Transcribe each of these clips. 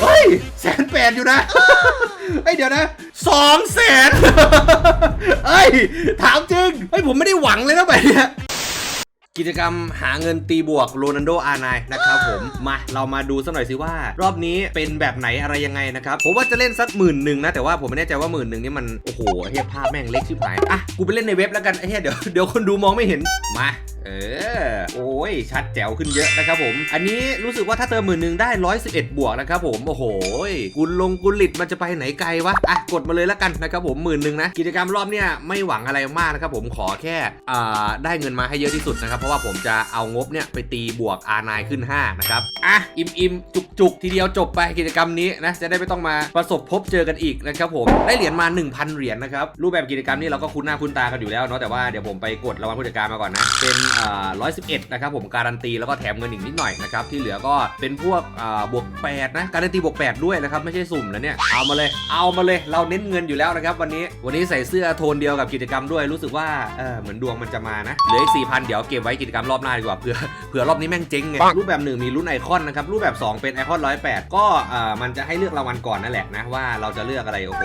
เฮ้ยแสนแปดอยู่นะเฮ้ยเดี๋ยวนะสองแสนเฮ้ย ถามจริงเฮ้ยผมไม่ได้หวังเลยนะแบบเนี้ยกิจกรรมหาเงินตีบวกโรนันโดอาร์ไนนะครับผม มาเรามาดูสักหน่อยสิว่า รอบนี้เป็นแบบไหนอะไรยังไงนะครับ ผมว่าจะเล่นสักหมื่นหนึ่งนะ แต่ว่าผมไม่แน่ใจว่าหมื่นหนึ่งนี่มัน โอ้โหไอ้เฮียภาพแม่งเล็กชิบหาย อะ กูไปเล่นในเว็บแล้วกันไอ้เฮียเดี๋ยวเดี๋ยวคนดูมองไม่เห็นมา เออ โอ้ย ชัดแจ๋วขึ้นเยอะนะครับผม อันนี้รู้สึกว่าถ้าเติมหมื่นหนึ่งได้ 111 บวกนะครับผม โอ้โห กุลลงกุลิตมันจะไปไหนไกลวะ อะ กดมาเลยแล้วกันนะครับผมหมื่นหนึ่งนะ กิจกรรมรอบเนี้ยไม่หวังอะไรมากนะครับผมขอแค่อ่าได้เงินมาให้เยอะที่สุดนะครับ เพราะว่าผมจะเอางบเนี่ยไปตีบวก R9 ขึ้น 5 นะครับ อะ อิ่มอิ่มจุกจุกทีเดียวจบไปกิจกรรมนี้นะ จะได้ไม่ต้องมาประสบพบเจอกันอีกนะครับผม ได้เหรียญมา 1,000 เหรียญนะครับ รูปแบบกิจกรรมนี้เราก็คุ้นหน้าคุ้นตากันอยู่แล้วเนาะ แต่ว่าเดี๋ยวผมไปกดรางวัลผู้จัดการมาก่อนนะ เป็น111 นะครับผมการันตีแล้วก็แถมเงินอีกนิดหน่อยนะครับที่เหลือก็เป็นพวกอ่าบวก 8 นะการันตีบวก 8 ด้วยนะครับไม่ใช่สุ่มนะเนี่ยเอามาเลยเอามาเลยเราเน้นเงินอยู่แล้วนะครับวันนี้วันนี้ใส่เสื้อโทนเดียวกับกิจกรรมด้วยรู้สึกว่าเออเหมือนดวงมันจะมานะเหลืออีก4,000 เดี๋ยวเก็บไว้กิจกรรมรอบหน้าดีกว่าเผื่อ ผื่อรอบนี้แม่งเจ๊งไงรูปแบบหนึ่งมีรุ่นไอคอนนะครับรูปแบบ 2 เป็นไอคอน108ก็เอ่อมันจะให้เลือกรางวัลก่อนนั่นแหละนะว่าเราจะเลือกอะไรโอ้โห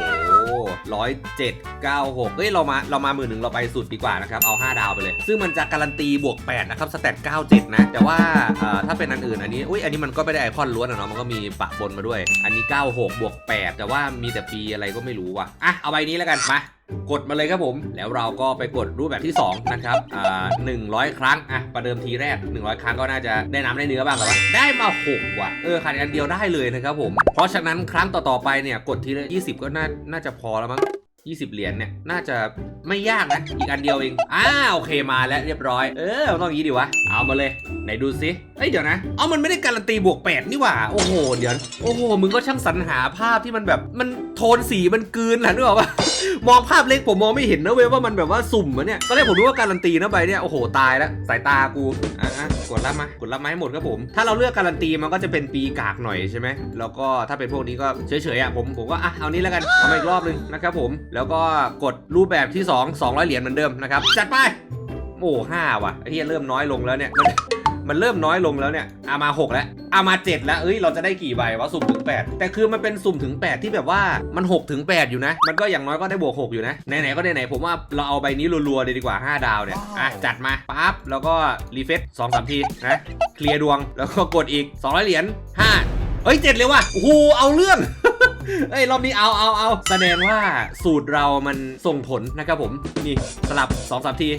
ร้อยเจ็ดเก้าหกเฮ้ยเรามาเรามาหมื่นหนึ่งเราไปสุดดีกว่านะครับเอา 5 ดาวไปเลย ซึ่งมันจะการันตีบวก8นะครับสแตท97 นะ แต่ว่าเอ่อถ้าเป็นอันอื่นอันนี้อุ้ยอันนี้มันก็ไม่ได้ไอคอนล้วนอะเนาะมันก็มีปะปนมาด้วย อันนี้ 96 บวก 8 แต่ว่ามีแต่ปีอะไรก็ไม่รู้ว่ะอะเอาใบนี้แล้วกันมา กดมาเลยครับผม แล้วเราก็ไปกดรูปแบบที่ 2 นะครับอ่า100ครั้งอะประเดิมทีแรก 100 ครั้งก็น่าจะได้น้ำได้เนื้อบ้างแล้วได้มา6ว่ะเออขาดอันเดียวได้เลยนะครับผม เพราะฉะนั้นครั้งต่อๆไปเนี่ยกดทีละ20 ก็น่าน่าจะพอแล้วมั้ง20 เหรียญเนี่ย น่าจะไม่ยากนะ อีกอันเดียวเองอ่าโอเคมาแล้วเรียบร้อย เออต้องอย่างนี้ดีวะ เอามาเลย ไหนดูซิเอ้ยเดี๋ยวนะ เอามันไม่ได้การันตีบวก 8 นี่หว่า โอ้โห เดี๋ยว โอ้โห มึงก็ช่างสรรหาภาพที่มันแบบ มันโทนสีมันกืนแหละนึกออกปะมองภาพเล็กผมมองไม่เห็นนะเว้ยว่ามันแบบว่าสุ่มอะเนี่ย ตอนแรกผมรู้ว่าการันตีนะใบเนี่ย โอ้โห ตายแล้ว สายตากูอะอะกดรับมากดรับมาให้หมดครับผม ถ้าเราเลือกการันตีมันก็จะเป็นปีกากหน่อยใช่ไหม แล้วก็ถ้าเป็นพวกนี้ก็เฉยๆอะผมผมก็อะเอานี้แล้วกัน เอามาอีกรอบนึงนะครับผม แล้วก็กดรูปแบบที่ 2 200 เหรียญเหมือนเดิมนะครับ จัดไป โอ้ห้าว่ะไอ้ที่เริ่มน้อยลงแล้วเนี่ย มันมันเริ่มน้อยลงแล้วเนี่ยอามา 6 แล้วอามา 7 แล้วเอ้ยเราจะได้กี่ใบวะสุ่มถึง 8 แต่คือมันเป็นสุ่มถึง 8 ที่แบบว่ามัน6ถึง8อยู่นะ มันก็อย่างน้อยก็ได้บวก 6 อยู่นะไหนๆก็ไหนๆผมว่าเราเอาใบนี้รัวๆเลยดีกว่า 5 ดาวเนี่ยอะจัดมาปั๊บแล้วก็รีเฟซสองสามทีนะเคลียร์ดวงแล้วก็กดอีก200เหรียญ5เฮ้ย7เลยว่ะโอ้โหเอาเรื่องเอ้ยรอบนี้เอาเอาเอาแสดงว่าสูตรเรามันส่งผลนะครับผม นี่ สลับ2อสที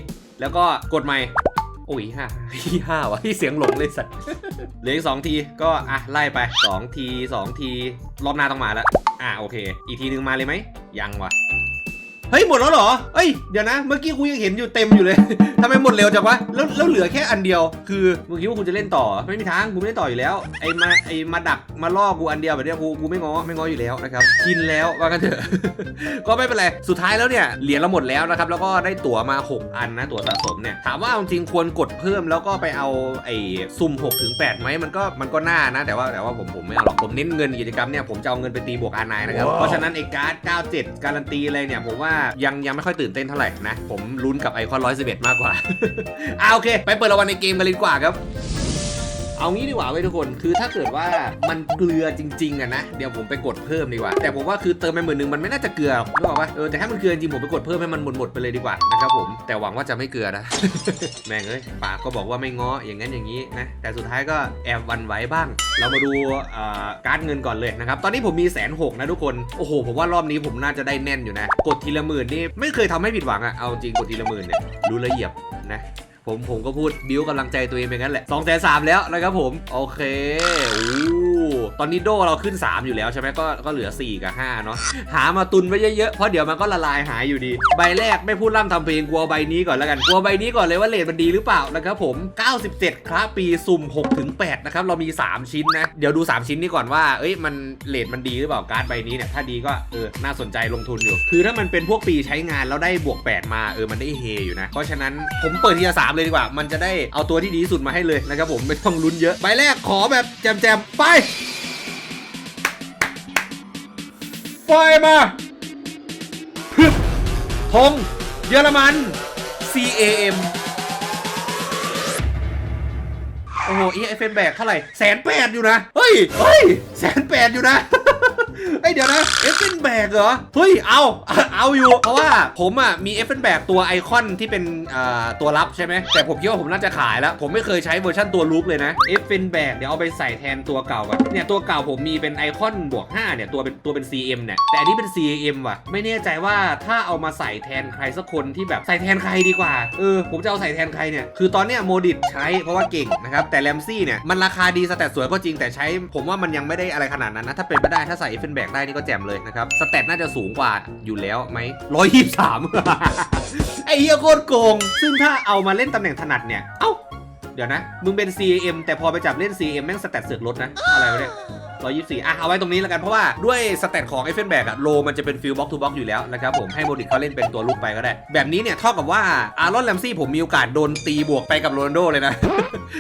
แล้วก็กดใหม่ โอ้ยห้าห้าวะที่เสียงหลงเลยสัตว์เหลืออีกสองทีก็อะไล่ไปสองทีสองทีรอบหน้าต้องมาแล้วอะโอเค อีกทีนึงมาเลยไหมยังวะ เฮ้ยหมดแล้วเหรอเอ้ยเดี๋ยวนะ เมื่อกี้กูยังเห็นอยู่เต็มอยู่เลย ทำไมหมดเร็วจังวะ แล้วแล้วเหลือแค่อันเดียว คือมึงคิดว่ากูจะเล่นต่อ ไม่มีทางกูไม่ได้ต่ออยู่แล้ว ไอ้มาไอ้มาดักมาล่อกูอันเดียวแบบเนี้ยกูกูไม่ง้อไม่ง้ออยู่แล้วนะครับชินแล้วว่ากันเถอะ ก็ไม่เป็นไร สุดท้ายแล้วเนี่ยเหรียญเราหมดแล้วนะครับ แล้วก็ได้ตั๋วมา 6 อันนะ ตั๋วสะสมเนี่ย ถามว่าเอาจริงควรกดเพิ่มแล้วก็ไปเอาไอ้สุ่ม6ถึง8ไหมมันก็มันก็น่านะ แต่ว่าแต่ว่าผมผมไม่เอาหรอก ผมเน้นเงินกิจกรรมเนี่ยผมจะเอาเงินไปตีบวกอานายนะครับ เพราะฉะนั้นไอ้การ์ด 97 การันตีอะไรเนี่ยผมว่ายังยังไม่ค่อยตื่นเต้นเท่าไหร่นะ ผมลุ้นกับไอคอน111 มากกว่า อ่าโอเค ไปเปิดรางวัลในเกมกันเลยดีกว่าครับ เอางี้ดีกว่าเว้ยทุกคน คือถ้าเกิดว่ามันเกลือจริงๆอะนะ เดี๋ยวผมไปกดเพิ่มดีกว่า แต่ผมว่าคือเติมไปหมื่นหนึ่งมันไม่น่าจะเกลือหรอกนึกออกปะเออแต่ถ้ามันเกลือจริงผมไปกดเพิ่มให้มันหมดๆไปเลยดีกว่านะครับผม แต่หวังว่าจะไม่เกลือนะ แม่งเอ้ยปากก็บอกว่าไม่ง้ออย่างนั้นอย่างนี้นะ แต่สุดท้ายก็แอบวันไหวบ้าง เรามาดูอ่อการ์ดเงินก่อนเลยนะครับ ตอนนี้ผมมีแสนหกนะทุกคน โอ้โห ผมว่ารอบนี้ผมน่าจะได้แน่นอยู่นะ กดทีละหมื่นนี่ไม่เคยทำให้ผิดหวังอะเอาจริงกดทีละหมื่นเนี่ยรู้ละเอียดนะ ผมผมก็พูดบิ้วกำลังใจตัวเองไปงั้นแหละ2องแสนสามแล้วนะครับผม โอเคโอ้ตอนนี้โดเราขึ้น 3 อยู่แล้วใช่ไหมก็ก็เหลือ 4 กับ 5 เนาะหามาตุนไว้เยอะๆ เพราะเดี๋ยวมันก็ละลายหายอยู่ดี ใบแรกไม่พูดล่ำทำเพลงกลัวใบนี้ก่อนแล้วกันกลัวใบนี้ก่อนเลยว่าเลทมันดีหรือเปล่านะครับผม 97 ครับปีสุ่ม6ถึง8นะครับเรามี 3 ชิ้นนะ เดี๋ยวดู 3 ชิ้นนี้ก่อนว่าเอ้ยมันเลทมันดีหรือเปล่าการ์ดใบนี้เนี่ยถ้าดีก็เออน่าสนใจลงทุนอยู่ คือถ้ามันเป็นพวกปีใช้งานแล้วได้บวก 8 มาเออมันได้เฮอยู่นะเพราะฉะนั้นผมเปิดทีละสามเลยดีกว่า มันจะได้เอาตัวที่ดีที่สุดมาให้เลยนะครับผมไม่ต้องลุ้นเยอะใบแรกขอแบบแจมๆไปปล่อยมาฮึบธงเยอรมัน CAM โอ้โหอีเอฟเฟนแบกเท่าไหร่แสนแปดอยู่นะ เฮ้ย เฮ้ยแสนแปดอยู่นะ เอ้ยเดี๋ยวนะเอฟเฟนแบกเหรอ เฮ้ย เอา เอาอยู่ เพราะว่าผมอะมีเอฟเฟนแบกตัวไอคอนที่เป็นอ่าตัวรับใช่ไหม แต่ผมคิดว่าผมน่าจะขายแล้ว ผมไม่เคยใช้เวอร์ชันตัวลุกเลยนะเอฟเฟนแบกเดี๋ยวเอาไปใส่แทนตัวเก่าก่อนเนี่ยตัวเก่าผมมีเป็นไอคอนบวก5เนี่ยตัวเป็นตัวเป็น CM เนี่ย แต่อันนี้เป็น CM ว่ะ ไม่แน่ใจว่าถ้าเอามาใส่แทนใครสักคนที่แบบใส่แทนใครดีกว่า เออ ผมจะเอาใส่แทนใครเนี่ย คือตอนเนี้ยโมดิตใช้เพราะว่าเก่งนะครับ แต่แรมซี่เนี่ยมันราคาดีสแตทสวยก็จริงแต่ใช้ ผมว่ามันยังไม่ได้อะไรขนาดนั้นนะ ถ้าเป็นไปได้ถ้าใส่เอฟเฟนแบกได้นี่ก็แจ่มเลยนะครับ สแตทน่าจะสูงกว่าอยู่แล้วไหมร้อยยี่สิบสามไอ้เหี้ยโคตรโกง ซึ่งถ้าเอามาเล่นตำแหน่งถนัดเนี่ย เอ้า เดี๋ยวนะ มึงเป็น CM แต่พอไปจับเล่น CM แม่งสแตทเสือกลดนะ อะไรวะเนี่ย 124 อะ เอาไว้ตรงนี้แล้วกัน เพราะว่าด้วยสเตตของ e อ f เฟนแบกอะโลมันจะเป็นฟิลบ็อกทูบ็อกอยู่แล้วนะครับผม ให้โมดิกเขาเล่นเป็นตัวลูกไปก็ได้ แบบนี้เนี่ยเท่ากับว่าอารอนแลมซี่ผมมีโอกาสโดนตีบวกไปกับโรนัลโดเลยนะ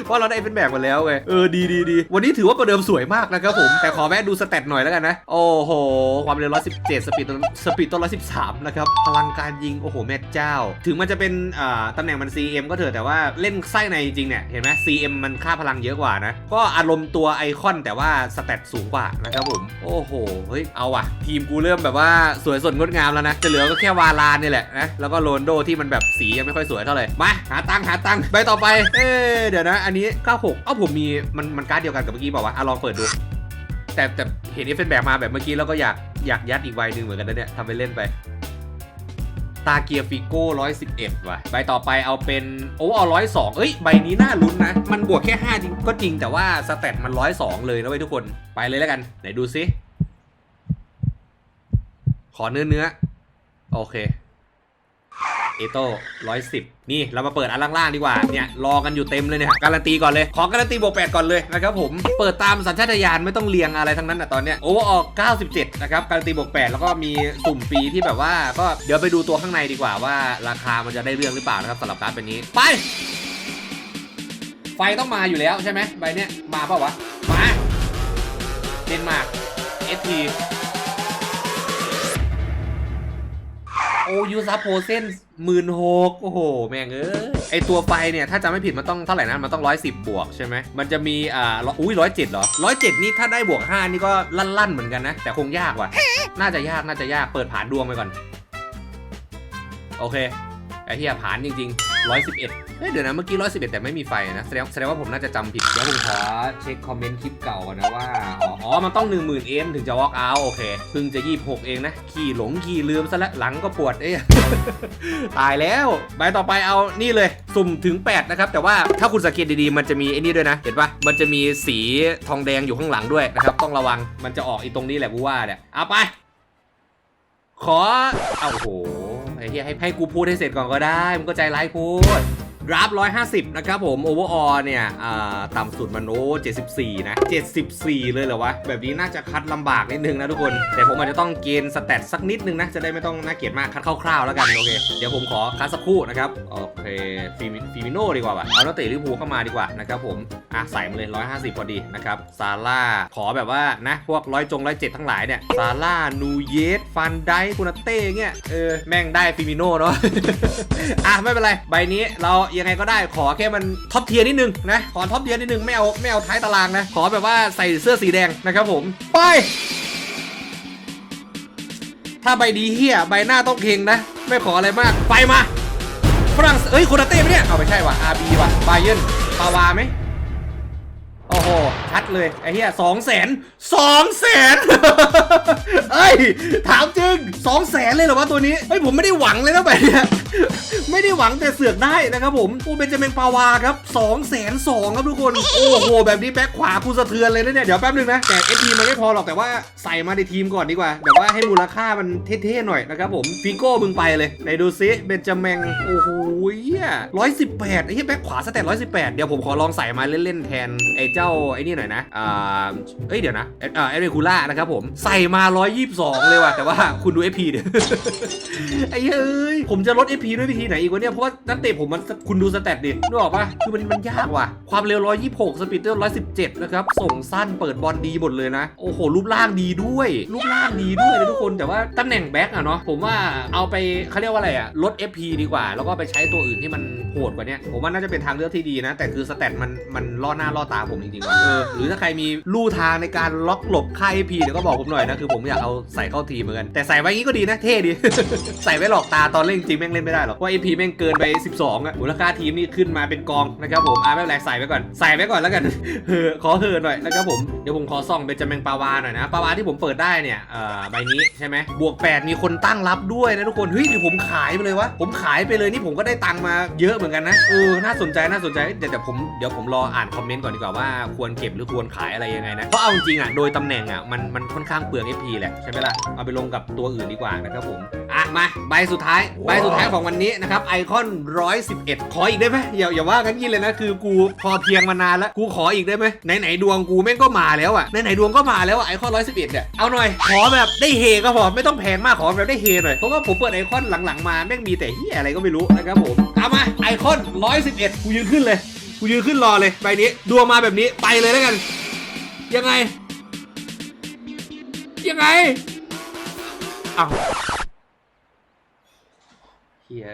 เพราะเราได้ e อ f เฟนแบกมาแล้วเว้ย เออ ดีดีดีวันนี้ถือว่าประเดิมสวยมากนะครับผม แต่ขอแวะดูสเตตหน่อยแล้วกันนะ โอ้โห ความเร็ว117 สปีดต้นสปีดต้น113 นะครับ พลังการยิง โอ้โห แม่เจ้า ถึงมันจะเป็นอ่าตำแหน่งมัน CM ก็เถอะ แต่ว่าเล่นไส้ในจริงเนี่ย เห็นไหม CM มันค่าพลังเยอะกว่านะ ก็อารมณ์ตัวไอคอนแต่ว่าสเตตสูงกว่านะครับผม โอ้โห เฮ้ย เอาว่ะ ทีมกูเริ่มแบบว่าสวยสดงดงามแล้วนะ จะเหลือก็แค่วาลานนี่แหละนะ แล้วก็โรนโดที่มันแบบสียังไม่ค่อยสวยเท่าไหร่ มา หาตังค์หาตังค์ไปต่อไป เอ๊เดี๋ยวนะ อันนี้ 96 เอ้าผมมี มัน มันการ์ดเดียวกันกับเมื่อกี้เปล่าวะอะลองเปิดดู แต่แต่เห็นเอฟเฟนแบบมาแบบเมื่อกี้แล้วก็อยากอยากยัดอีกใบหนึ่งเหมือนกันนะเนี่ยทำไปเล่นไป ตาเกียร์ฟิโก้111 ว่ะ ใบต่อไปเอาเป็นโอ้เอา102เอ้ย ใบนี้น่าลุ้นนะ มันบวกแค่ 5 จริง ก็จริงแต่ว่าสเตตมัน102เลยนะเว้ยทุกคน ไปเลยแล้วกัน ไหนดูซิ ขอเนื้อเนื้อ โอเค เอโต้ร้อยสิบนี่เรามาเปิดอันล่างๆดีกว่าเนี่ยรอกันอยู่เต็มเลยเนี่ยการันตีก่อนเลย ขอการันตีบวกแปดก่อนเลยนะครับผมเปิดตามสัญชาตญาณไม่ต้องเรียงอะไรทั้งนั้นอะตอนเนี้ยโอเวอร์ออ97นะครับการันตีบวกแปดแล้วก็มีสุ่มฟรีที่แบบว่าก็เดี๋ยวไปดูตัวข้างในดีกว่าว่า ราคามันจะได้เรื่องหรือเปล่านะครับสำหรับการ์ดใบนี้ไป ไฟต้องมาอยู่แล้วใช่ไหมใบเนี้ยมาเปล่าวะมาเดนมาร์กเอสที โอยูซับโพเซนหมื่นหกโอ้โห แม่งเอ้ยไอตัวไฟเนี่ย ถ้าจำไม่ผิดมันต้องเท่าไหร่นะ มันต้องร้อยสิบบวกใช่ไหมมันจะมีอ่าร้อยอุ้ยร้อยเจ็ดเหรอร้อยเจ็ดนี่ถ้าได้บวกห้านี่ก็ลั่นๆเหมือนกันนะ แต่คงยากว่ะ น่าจะยากน่าจะยากเปิดผ่านดวงไปก่อน โอเคไอเฮียผ่านจริง ๆ ร้อยสิบเอ็ดเฮ้ยเดี๋ยวนะเมื่อกี้ร้อยสิบเอ็ดแต่ไม่มีไฟนะ แสดงแสดงว่าผมน่าจะจำผิดเดี๋ยวผมขอเช็คคอมเมนต์คลิปเก่าก่อนนะว่าอ๋ออ๋อมันต้อง 1 0,000เอ็มถึงจะ walk out โอเคเพิ่งจะ 26 เองนะ ขี่หลงขี่ลืมซะแล้วหลังก็ปวดเอ้ยตายแล้วใบต่อไปเอานี่เลย สุ่มถึง 8 นะครับ แต่ว่าถ้าคุณสังเกตดีๆ มันจะมีไอ้นี่ด้วยนะ เห็นปะมันจะมีสีทองแดงอยู่ข้างหลังด้วยนะครับ ต้องระวังมันจะออกอีตรงนี้แหละกูว่าเนี่ยเอาไป ขอเอาโอ้โห เฮียให้ให้กูพูดให้เสร็จก่อนก็ได้มันก็ใจร้ายพูด ดราฟ150นะครับผมโอเวอร์ออเนี่ยต่ำสุดมันโอ้74นะ74เลยเหรอวะ แบบนี้น่าจะคัดลำบากนิดนึงนะทุกคน แต่ผมอาจจะต้องเกณฑ์สแตทสักนิดนึงนะ จะได้ไม่ต้องน่าเกลียดมากคัดคร่าวๆแล้วกัน โอเค เดี๋ยวผมขอคัดสักครู่นะครับ โอเคฟิมิฟิมิโน่ดีกว่าว่ะเอานักเตะลิเวอร์พูลเข้ามาดีกว่านะครับผมอะใส่มาเลย150พอดีนะครับซาร่าขอแบบว่านะพวกร้อยจงร้อยเจ็ดทั้งหลายเนี่ยซาร่านูเยสฟันไดคุนาเต้เงี้ยเออแม่งได้ฟิมิโน่เนาะอะไม่เป็นไรใบนี้เรายังไงก็ได้ขอแค่มันท็อปเทียร์นิดนึงนะขอท็อปเทียร์นิดนึงไม่เอาไม่เอาท้ายตารางนะขอแบบว่าใส่เสื้อสีแดงนะครับผมไปถ้าใบดีเฮียใบหน้าต้องเค็งนะ ไม่ขออะไรมากไปมาฝรั่งเอ้ยโคนาเต้ไหมเนี่ยเอาไม่ใช่ว่ะ RB ว่ะบาเยนปาวาไหมโอ้โห ชัดเลย ไอ้เหี้ยสองแสนสองแสนเอ้ย ถามจริงสองแสนเลยเหรอวะตัวนี้เฮ้ย ผมไม่ได้หวังเลยนะแบบเนี้ยไม่ได้หวังแต่เสือกได้นะครับผมโอ้เบนจามินปาวาครับ2องแสนสองครับทุกคน โอ้โห แบบนี้แบ็คขวากูสะเทือนเลยนะเนี่ย เดี๋ยวแป๊บนึงนะ แต่เอทีมันไม่พอหรอกแต่ว่าใส่มาในทีมก่อนดีกว่า แบบว่าให้มูลค่ามันเท่ๆหน่อยนะครับผมฟิโก้มึงไปเลยไหนดูซิเบนจามินโอ้โหเหี้ยร้อยสิบแปดไอ้เหี้ยแบ็คขวาสแตทร้อยสิบแปดเดี๋ยวผมขอลองใส่มาเล่นๆแทนไอ้เจ้าไอ้นี่หน่อยนะอ่าเอ้ยเดี๋ยวนะเอ่อเอเรคูล่านะครับผมใส่มา 12เลยว่ะแต่ว่าคุณดู FP เดี๋ยวไอ้เอ้ยผมจะลด FP ด้วยวิธีไหนอีกวะเนี่ย เพราะว่านักเตะผมมันคุณดูสแตทดินึกออกปะคือมันมันยากว่ะ ความเร็ว 126 สปีดเตอร์117 นะครับ ส่งสั้นเปิดบอลดีหมดเลยนะ โอ้โห รูปร่างดีด้วย รูปร่างดีด้วยนะทุกคน แต่ว่าตำแหน่งแบ็กอะเนาะ ผมว่าเอาไปเขาเรียกว่าอะไรอะลด FP ดีกว่า แล้วก็ไปใช้ตัวอื่นที่มันโหดกว่านี้ผมว่าน่าจะเป็นทางเลือกที่ดีนะ แต่คือสแตทมันมันล่อหน้าล่อตาผมจริงๆว่ะเออหรือถ้าใครมีลู่ทางในการล็อกหลบค่าย FP เดี๋ยวก็บอกผมหน่อยนะคือผมอยากเอาใส่เข้าทีมเหมือนกันแต่ใส่ไว้งี้ก็ดีนะเท่ดี ใส่ไว้หลอกตาตอนเล่นจริงแม่งเล่นไม่ได้หรอกเพราะ FP แม่งเกินไป 12อะมูลค่าทีมนี่ขึ้นมาเป็นกองนะครับผมอ่าไม่เป็นไรใส่ไว้ก่อน ใส่ไว้ก่อนแล้วกันเออขอเฮอหน่อยนะครับผม เดี๋ยวผมขอส่องเป็นจำแมงปาวาหน่อยนะ ปาวาที่ผมเปิดได้เนี่ย เอ่อ ใบนี้ใช่ไหม บวก 8 มีคนตั้งรับด้วยนะทุกคน เฮ้ยหรือผมขายไปเลยวะ ผมขายไปเลยนี่ผมก็ได้ตังค์มาเยอะเหมือนกันนะ เออ น่าสนใจ น่าสนใจ เดี๋ยวผม เดี๋ยวผมรออ่านคอมเมนต์ก่อนดีกว่าว่าควรเก็บหรือควรขายอะไรยังไงนะ เพราะเอาจริงอะ โดยตำแหน่งอะ มัน มันค่อนข้างเปลือง FP แหละใช่ไหมล่ะ เอาไปลงกับตัวอื่นดีกว่านะครับผม อะมาใบสุดท้ายใบสุดท้ายของวันนี้นะครับไอคอน 111 ขออีกได้ไหมอย่าอย่าว่ากันยี่เลยนะคือกูพอเพียงมานานแล้วกูขออีกได้ไหมไหนไหนๆดวงกูแม่งก็มาแล้วอะไหนไหนๆดวงก็มาแล้วอะไอคอน 111เนี่ยเอาหน่อยขอแบบได้เฮก็พอไม่ต้องแพงมากขอแบบได้เฮหน่อยเพราะว่าผมเปิดไอคอนหลังๆมาแม่งมีแต่เฮียอะไรก็ไม่รู้นะครับผมเอามาไอคอน 111 กูยืนขึ้นเลยกูยืนขึ้นรอเลยใบนี้ดวงมาแบบนี้ไปเลยแล้วกัน ยังไง ยังไงอ้าว เฮีย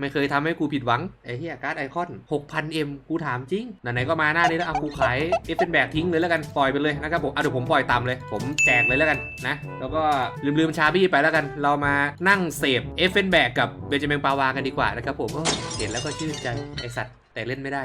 ไม่เคยทำให้กูผิดหวัง ไอ้เฮียการ์ดไอคอน 6,000M กูถามจริง ไหนๆก็มาหน้านี้แล้วเอากูขายเอฟเป็นแบกทิ้งเลยแล้วกัน ปล่อยไปเลยนะครับผมเอาเดี๋ยวผมปล่อยตามเลย ผมแจกเลยแล้วกันนะ แล้วก็ลืมๆชาบี้ไปแล้วกัน เรามานั่งเสพเอฟเฟนแบกกับเบนจามินปาวากันดีกว่านะครับผมเห็นแล้วก็ชื่นใจไอสัตว์แต่เล่นไม่ได้